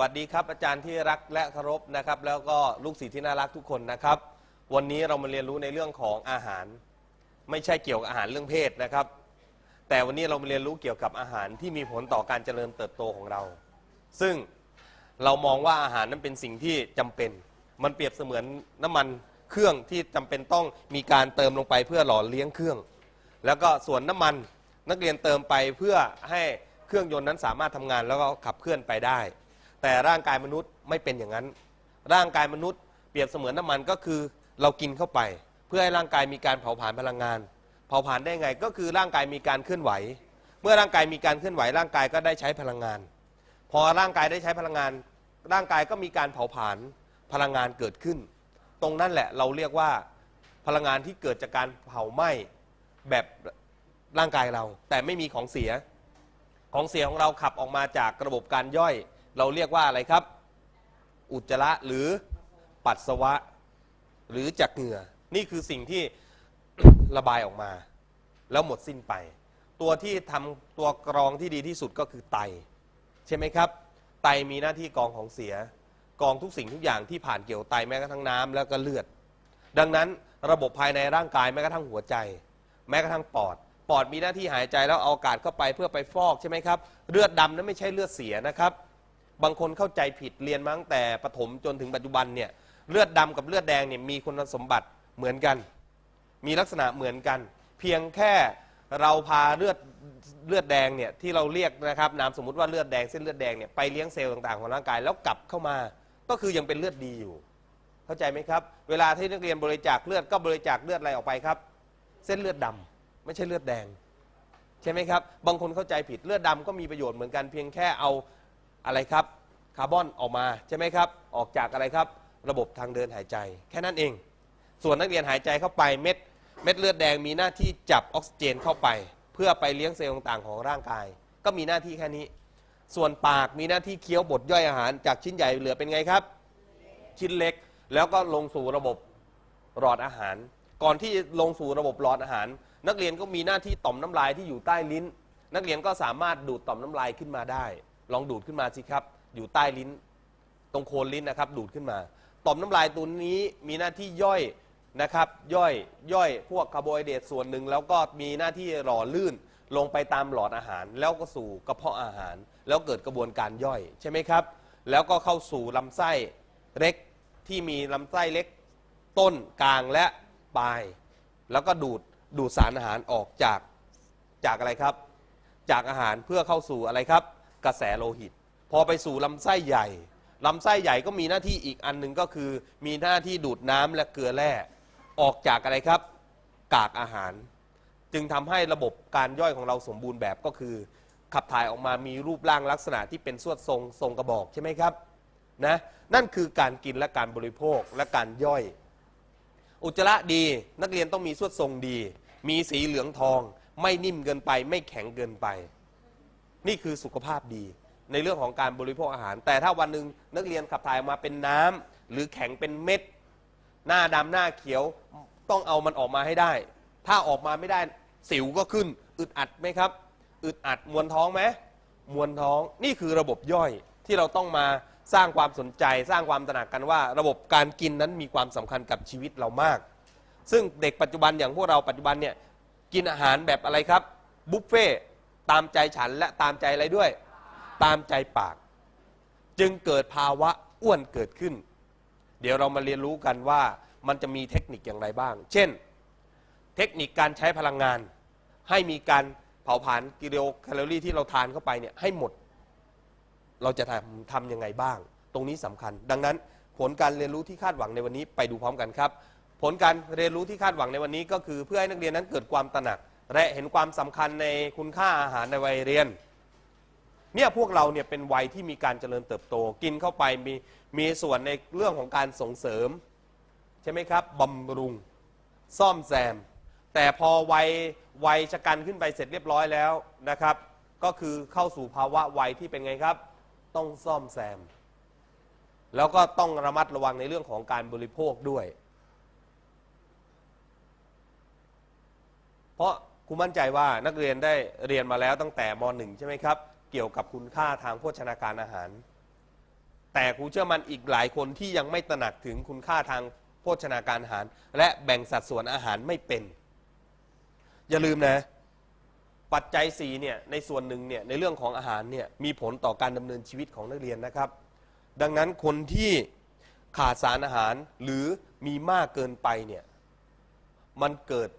วัสดีครับ อาจารย์ที่รักและเคารพนะครับ แล้วก็ลูกศิษย์ที่น่ารักทุกคนนะครับ วันนี้เรามาเรียนรู้ในเรื่องของอาหาร ไม่ใช่เกี่ยวกับอาหารเรื่องเพศนะครับ แต่วันนี้เรามาเรียนรู้เกี่ยวกับอาหารที่มีผลต่อการเจริญเติบโตของเรา ซึ่งเรามองว่าอาหารนั้นเป็นสิ่งที่จำเป็น มันเปรียบเสมือนน้ำมันเครื่องที่จำเป็นต้องมีการเติมลงไปเพื่อหล่อเลี้ยงเครื่อง แล้วก็ส่วนน้ำมันนักเรียนเติมไปเพื่อให้เครื่องยนต์นั้นสามารถทำงานแล้วก็ขับเคลื่อนไปได้ แต่ร่างกายมนุษย์ไม่เป็นอย่างนั้น ร่างกายมนุษย์เปรียบเสมือนน้ำมันก็คือเรากินเข้าไป เพื่อให้ร่างกายมีการเผาผลาญพลังงาน เผาผลาญได้ไงก็คือร่างกายมีการเคลื่อนไหว เมื่อร่างกายมีการเคลื่อนไหว ร่างกายก็ได้ใช้พลังงาน พอร่างกายได้ใช้พลังงาน ร่างกายก็มีการเผาผลาญพลังงานเกิดขึ้น ตรงนั้นแหละเราเรียกว่าพลังงานที่เกิดจากการเผาไหม้แบบร่างกายเรา แต่ไม่มีของเสียของเสียของเราขับออกมาจากระบบการย่อย เราเรียกว่าอะไรครับ อุจจาระหรือปัสสาวะ หรือจากเหงื่อ นี่คือสิ่งที่ระบายออกมา แล้วหมดสิ้นไป ตัวที่ทำตัวกรองที่ดีที่สุดก็คือไต ใช่ไหมครับ ไตมีหน้าที่กรองของเสียกรองทุกสิ่งทุกอย่างที่ผ่านเกี่ยวไตแม้กระทั่งน้ำแล้วก็เลือด ดังนั้นระบบภายในร่างกายแม้กระทั่งหัวใจ แม้กระทั่งปอดปอดมีหน้าที่หายใจแล้วเอาอากาศเข้าไปเพื่อไปฟอกใช่ไหมครับ เลือดดำนั้นไม่ใช่เลือดเสียนะครับ บางคนเข้าใจผิดเรียนมาตั้งแต่ปฐมจนถึงปัจจุบันเนี่ยเลือดดำกับเลือดแดงเนี่ยมีคุณสมบัติเหมือนกัน มีลักษณะเหมือนกัน เพียงแค่เราพาเลือดเลือดแดงเนี่ยที่เราเรียกนะครับนามสมมุติว่าเลือดแดงเส้นเลือดแดงเนี่ยไปเลี้ยงเซลล์ต่างๆของร่างกายแล้วกลับเข้ามา ก็คือยังเป็นเลือดดีอยู่ เข้าใจไหมครับ เวลาที่นักเรียนบริจาคเลือดก็บริจาคเลือดอะไรออกไปครับ เส้นเลือดดำไม่ใช่เลือดแดง ใช่ไหมครับ บางคนเข้าใจผิดเลือดดำก็มีประโยชน์เหมือนกันเพียงแค่เอา อะไรครับคาร์บอนออกมาใช่ไหมครับ ออกจากอะไรครับ ระบบทางเดินหายใจ แค่นั้นเอง ส่วนนักเรียนหายใจเข้าไปเม็ดเม็ดเลือดแดงมีหน้าที่จับออกซิเจนเข้าไป เพื่อไปเลี้ยงเซลล์ต่างๆของร่างกาย ก็มีหน้าที่แค่นี้ ส่วนปากมีหน้าที่เคี้ยวบดย่อยอาหาร จากชิ้นใหญ่เหลือเป็นไงครับ ชิ้นเล็กแล้วก็ลงสู่ระบบหลอดอาหาร ก่อนที่ลงสู่ระบบหลอดอาหาร นักเรียนก็มีหน้าที่ต่อมน้ำลายที่อยู่ใต้ลิ้น นักเรียนก็สามารถดูดต่อมน้ำลายขึ้นมาได้ ลองดูดขึ้นมาสิครับ อยู่ใต้ลิ้น ตรงโคนลิ้นนะครับ ดูดขึ้นมา ต่อมน้ำลายตัวนี้มีหน้าที่ย่อยนะครับ ย่อยย่อยพวกคาร์โบไฮเดรตส่วนหนึ่ง แล้วก็มีหน้าที่หล่อลื่นลงไปตามหลอดอาหาร แล้วก็สู่กระเพาะอาหาร แล้วเกิดกระบวนการย่อยใช่ไหมครับ แล้วก็เข้าสู่ลำไส้เล็กที่มีลำไส้เล็กต้นกลางและปลาย แล้วก็ดูดดูดสารอาหารออกจากจากอะไรครับ จากอาหารเพื่อเข้าสู่อะไรครับ กระแสโลหิต พอไปสู่ลำไส้ใหญ่ลำไส้ใหญ่ก็มีหน้าที่อีกอันหนึ่งก็คือ มีหน้าที่ดูดน้ำและเกลือแร่ออกจากอะไรครับ กากอาหาร จึงทำให้ระบบการย่อยของเราสมบูรณ์แบบก็คือ ขับถ่ายออกมามีรูปร่างลักษณะที่เป็นสวดทรงทรงกระบอกใช่ไหมครับนะนั่นคือการกินและการบริโภคและการย่อย อุจจาระดีนักเรียนต้องมีสวดทรงดี มีสีเหลืองทอง ไม่นิ่มเกินไป ไม่แข็งเกินไป นี่คือสุขภาพดี ในเรื่องของการบริโภคอาหาร แต่ถ้าวันหนึ่งนักเรียนขับถ่ายมาเป็นน้ำหรือแข็งเป็นเม็ด หน้าดำหน้าเขียวต้องเอามันออกมาให้ได้ ถ้าออกมาไม่ได้สิวก็ขึ้น อึดอัดไหมครับ อึดอัดมวนท้องไหมมวนท้องนี่คือระบบย่อยที่เราต้องมาสร้างความสนใจสร้างความตระหนักกันว่า ระบบการกินนั้นมีความสำคัญกับชีวิตเรามาก ซึ่งเด็กปัจจุบันอย่างพวกเราปัจจุบันเนี่ยกินอาหารแบบอะไรครับบุฟเฟ่ ตามใจฉันและตามใจอะไรด้วย ตามใจปาก จึงเกิดภาวะอ้วนเกิดขึ้น เดี๋ยวเรามาเรียนรู้กันว่ามันจะมีเทคนิคอย่างไรบ้าง เช่น เทคนิคการใช้พลังงาน ให้มีการเผาผลาญกิโลแคลอรี่ที่เราทานเข้าไปเนี่ยให้หมด เราจะทำทำยังไงบ้าง ตรงนี้สำคัญ ดังนั้นผลการเรียนรู้ที่คาดหวังในวันนี้ไปดูพร้อมกันครับ ผลการเรียนรู้ที่คาดหวังในวันนี้ก็คือเพื่อให้นักเรียนนั้นเกิดความตระหนัก และเห็นความสำคัญในคุณค่าอาหารในวัยเรียน เนี่ยพวกเราเนี่ยเป็นวัยที่มีการเจริญเติบโต กินเข้าไปมีมีส่วนในเรื่องของการส่งเสริม ใช่ไหมครับบำรุง ซ่อมแซม แต่พอวัยวัยชะกันขึ้นไปเสร็จเรียบร้อยแล้วนะครับ ก็คือเข้าสู่ภาวะวัยที่เป็นไงครับ ต้องซ่อมแซม แล้วก็ต้องระมัดระวังในเรื่องของการบริโภคด้วย เพราะ ครูมั่นใจว่านักเรียนได้เรียนมาแล้วตั้งแต่ม .1 ใช่ไหมครับ เกี่ยวกับคุณค่าทางโภชนาการอาหาร แต่ครูเชื่อมันอีกหลายคนที่ยังไม่ตระหนักถึงคุณค่าทางโภชนาการอาหาร และแบ่งสัดส่วนอาหารไม่เป็น อย่าลืมนะ ปัจจัยสีเนี่ยในส่วนหนึ่งเนี่ยในเรื่องของอาหารเนี่ยมีผลต่อการดำเนินชีวิตของนักเรียนนะครับ ดังนั้นคนที่ขาดสารอาหารหรือมีมากเกินไปเนี่ยมันเกิด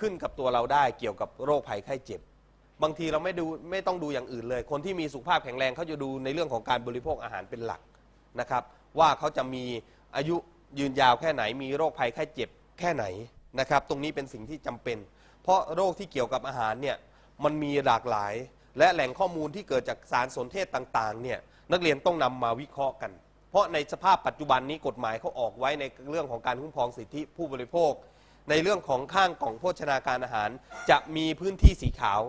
ขึ้นกับตัวเราได้เกี่ยวกับโรคภัยไข้เจ็บ บางทีเราไม่ดูไม่ต้องดูอย่างอื่นเลย คนที่มีสุขภาพแข็งแรงเขาจะดูในเรื่องของการบริโภคอาหารเป็นหลักนะครับ ว่าเขาจะมีอายุยืนยาวแค่ไหน มีโรคภัยไข้เจ็บแค่ไหนนะครับ ตรงนี้เป็นสิ่งที่จำเป็น เพราะโรคที่เกี่ยวกับอาหารเนี่ยมันมีหลากหลาย และแหล่งข้อมูลที่เกิดจากสารสนเทศต่างๆเนี่ยนักเรียนต้องนำมาวิเคราะห์กัน เพราะในสภาพปัจจุบันนี้กฎหมายเขาออกไว้ในเรื่องของการคุ้มครองสิทธิผู้บริโภค ในเรื่องของข้างกล่องโภชนาการอาหาร จะมีพื้นที่สีขาว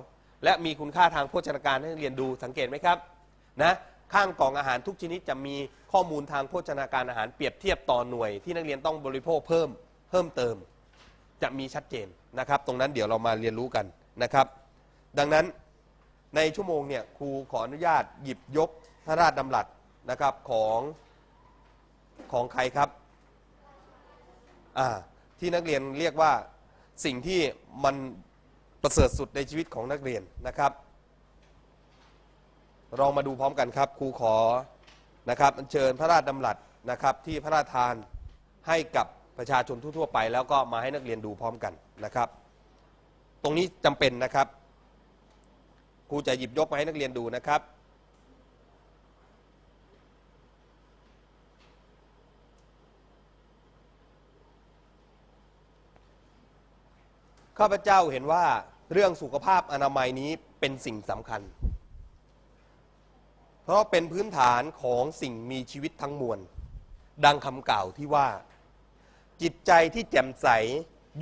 และมีคุณค่าทางโภชนาการให้นักเรียนดูสังเกตไหมครับนะข้างกล่องอาหารทุกชนิดจะมีข้อมูลทางโภชนาการอาหารเปรียบเทียบต่อหน่วย ที่นักเรียนต้องบริโภคเพิ่มเพิ่มเติม จะมีชัดเจนนะครับ ตรงนั้นเดี๋ยวเรามาเรียนรู้กันนะครับ ดังนั้นในชั่วโมงเนี่ยครูขออนุญาตหยิบยกพระราชดำรัสนะครับของของใครครับอ่า ที่นักเรียนเรียกว่าสิ่งที่มันประเสริฐสุดในชีวิตของนักเรียนนะครับลองมาดูพร้อมกันครับครูขอนะครับเชิญพระราชดำรัสนะครับ ที่พระราชทานให้กับประชาชนทั่วๆไป แล้วก็มาให้นักเรียนดูพร้อมกันนะครับ ตรงนี้จำเป็นนะครับครูจะหยิบยกมาให้นักเรียนดูนะครับ ข้าพเจ้าเห็นว่าเรื่องสุขภาพอนามัยนี้เป็นสิ่งสำคัญ เพราะเป็นพื้นฐานของสิ่งมีชีวิตทั้งมวล ดังคำกล่าวที่ว่า จิตใจที่แจ่มใส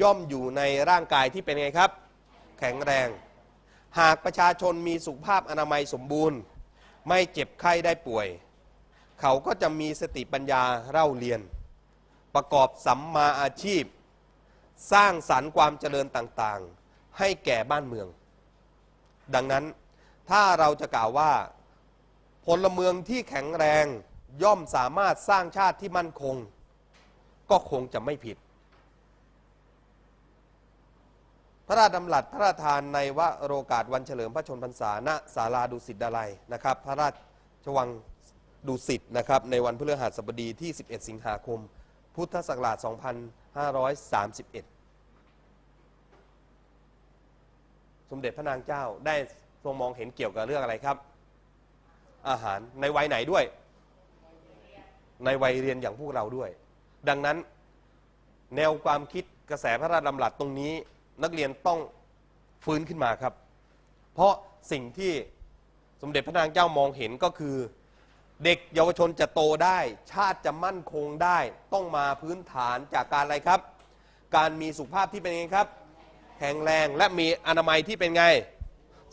ย่อมอยู่ในร่างกายที่เป็นไงครับ แข็งแรง หากประชาชนมีสุขภาพอนามัยสมบูรณ์ ไม่เจ็บไข้ได้ป่วย เขาก็จะมีสติปัญญาเล่าเรียน ประกอบสัมมาอาชีพ สร้างสรรค์ความเจริญต่างๆ ให้แก่บ้านเมือง ดังนั้นถ้าเราจะกล่าวว่าพลเมืองที่แข็งแรงย่อมสามารถสร้างชาติที่มั่นคง ก็คงจะไม่ผิด พระราชดำรัสพระราชทานในวโรกาสวันเฉลิมพระชนพรรษาณศาลาดุสิตดาลัยนะครับ พระราชวังดุสิตนะครับในวันพฤหัสบดีที่ 11 สิงหาคม พุทธศักราช 2531 สมเด็จพระนางเจ้าได้ทรงมองเห็นเกี่ยวกับเรื่องอะไรครับ อาหารในวัยไหนด้วย ในวัยเรียนอย่างพวกเราด้วย ดังนั้นแนวความคิดกระแสพระราชดำรัสตรงนี้ นักเรียนต้องฟื้นขึ้นมาครับ เพราะสิ่งที่สมเด็จพระนางเจ้ามองเห็นก็คือ เด็กเยาวชนจะโตได้ ชาติจะมั่นคงได้ ต้องมาพื้นฐานจากการอะไรครับ การมีสุขภาพที่เป็นไงครับ แข็งแรงและมีอนามัยที่เป็นไง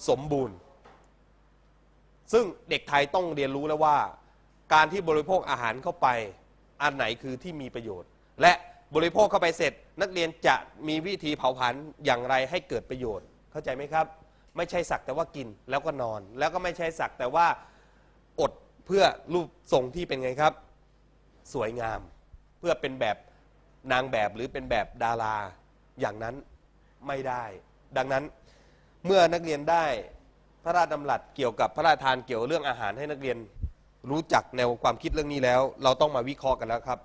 สมบูรณ์ ซึ่งเด็กไทยต้องเรียนรู้แล้วว่า การที่บริโภคอาหารเข้าไป อันไหนคือที่มีประโยชน์ และบริโภคเข้าไปเสร็จ นักเรียนจะมีวิธีเผาผลาญอย่างไรให้เกิดประโยชน์ เข้าใจไหมครับ ไม่ใช่สักแต่ว่ากินแล้วก็นอน แล้วก็ไม่ใช่สักแต่ว่าอด เพื่อรูปทรงที่เป็นไงครับ สวยงาม เพื่อเป็นแบบนางแบบหรือเป็นแบบดาราอย่างนั้นไม่ได้ ดังนั้นเมื่อนักเรียนได้พระราชดำรัสเกี่ยวกับพระราชทานเกี่ยวเรื่องอาหารให้นักเรียนรู้จักแนวความคิดเรื่องนี้แล้ว เราต้องมาวิเคราะห์กันแล้วครับ